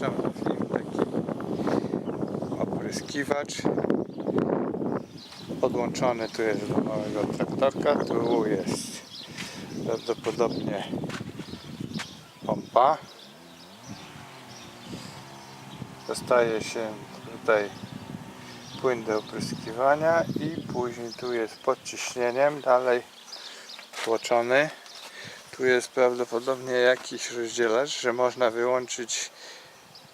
mechaniczną, na film taki opryskiwacz. Podłączony tu jest do małego traktorka, tu jest prawdopodobnie pompa. Dostaje się tutaj płyn do opryskiwania i później tu jest pod ciśnieniem dalej tłoczony. Tu jest prawdopodobnie jakiś rozdzielacz, że można wyłączyć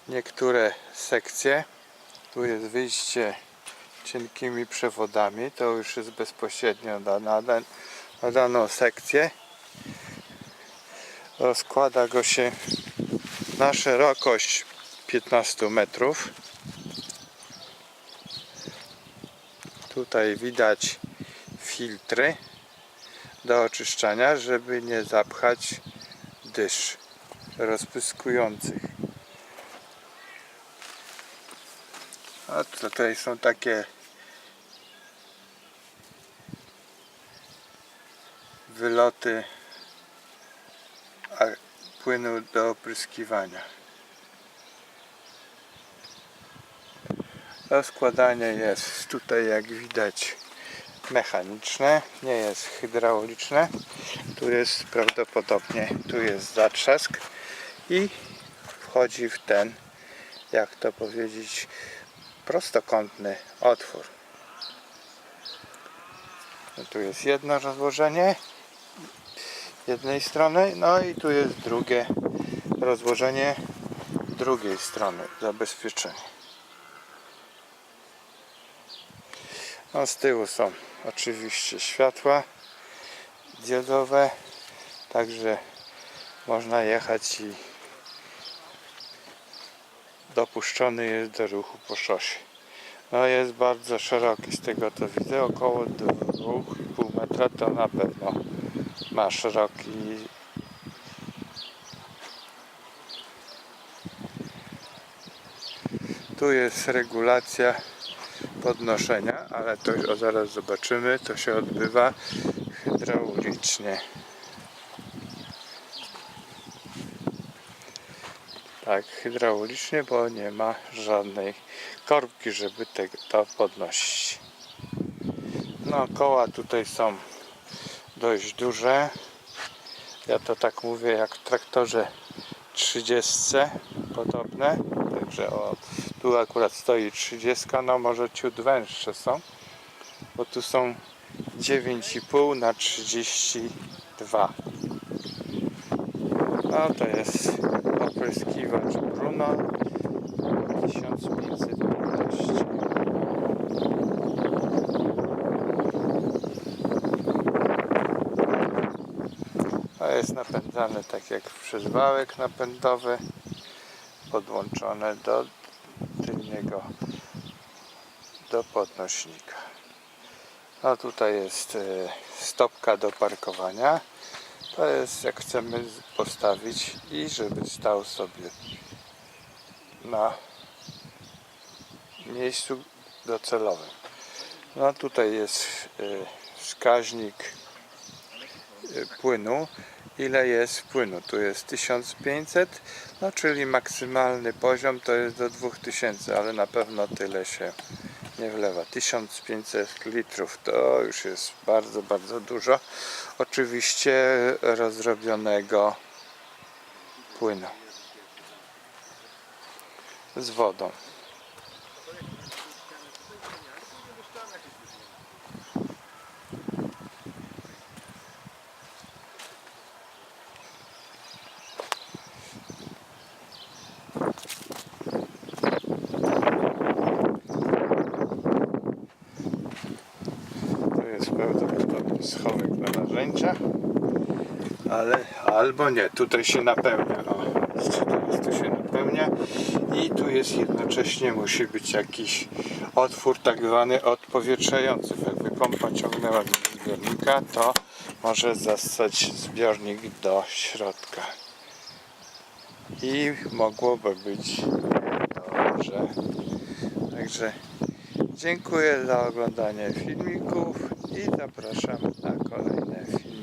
niektóre sekcje. Tu jest wyjście cienkimi przewodami. To już jest bezpośrednio na, na, na daną sekcję. Rozkłada go się na szerokość 15 metrów. Tutaj widać filtry do oczyszczania, żeby nie zapchać dysz rozpyskujących. A tutaj są takie wyloty płynu do opryskiwania. Rozkładanie jest tutaj jak widać mechaniczne, nie jest hydrauliczne. Tu jest prawdopodobnie, tu jest zatrzask i wchodzi w ten, jak to powiedzieć, prostokątny otwór. No tu jest jedno rozłożenie jednej strony, no i tu jest drugie rozłożenie drugiej strony, zabezpieczenie. No z tyłu są oczywiście światła diodowe, także można jechać i dopuszczony jest do ruchu po szosie. No jest bardzo szeroki, z tego to widzę, około 2,5 metra to na pewno ma szeroki tu jest regulacja podnoszenia, ale to zaraz zobaczymy, to się odbywa hydraulicznie. Tak, hydraulicznie, bo nie ma żadnej korbki, żeby te, to podnosić. No, koła tutaj są dość duże. Ja to tak mówię jak w traktorze 30 podobne. Także o, tu akurat stoi 30, no może ciut węższe są, bo tu są 9,5 na 32. No to jest opryskiwacz Bruno 1515. To jest napędzane tak jak przez wałek napędowy podłączone do tylnego do podnośnika. A tutaj jest e, stopka do parkowania. To jest jak chcemy postawić i żeby stał sobie na miejscu docelowym. No tutaj jest e, wskaźnik e, płynu ile jest płynu. Tu jest 1500, no czyli maksymalny poziom to jest do 2000, ale na pewno tyle się nie wlewa. 1500 litrów to już jest bardzo, bardzo dużo. Oczywiście rozrobionego płynu z wodą. To jest prawdopodobnie schowek na narzędzia. Ale albo nie, tutaj się napełnia. O, teraz tu się napełnia i tu jest jednocześnie musi być jakiś otwór tak zwany odpowietrzający. Jakby pompa ciągnęła z zbiornika, to może zastać zbiornik do środka. I mogłoby być dobrze. Także Dziękuję za oglądanie filmików i zapraszam na kolejne filmy.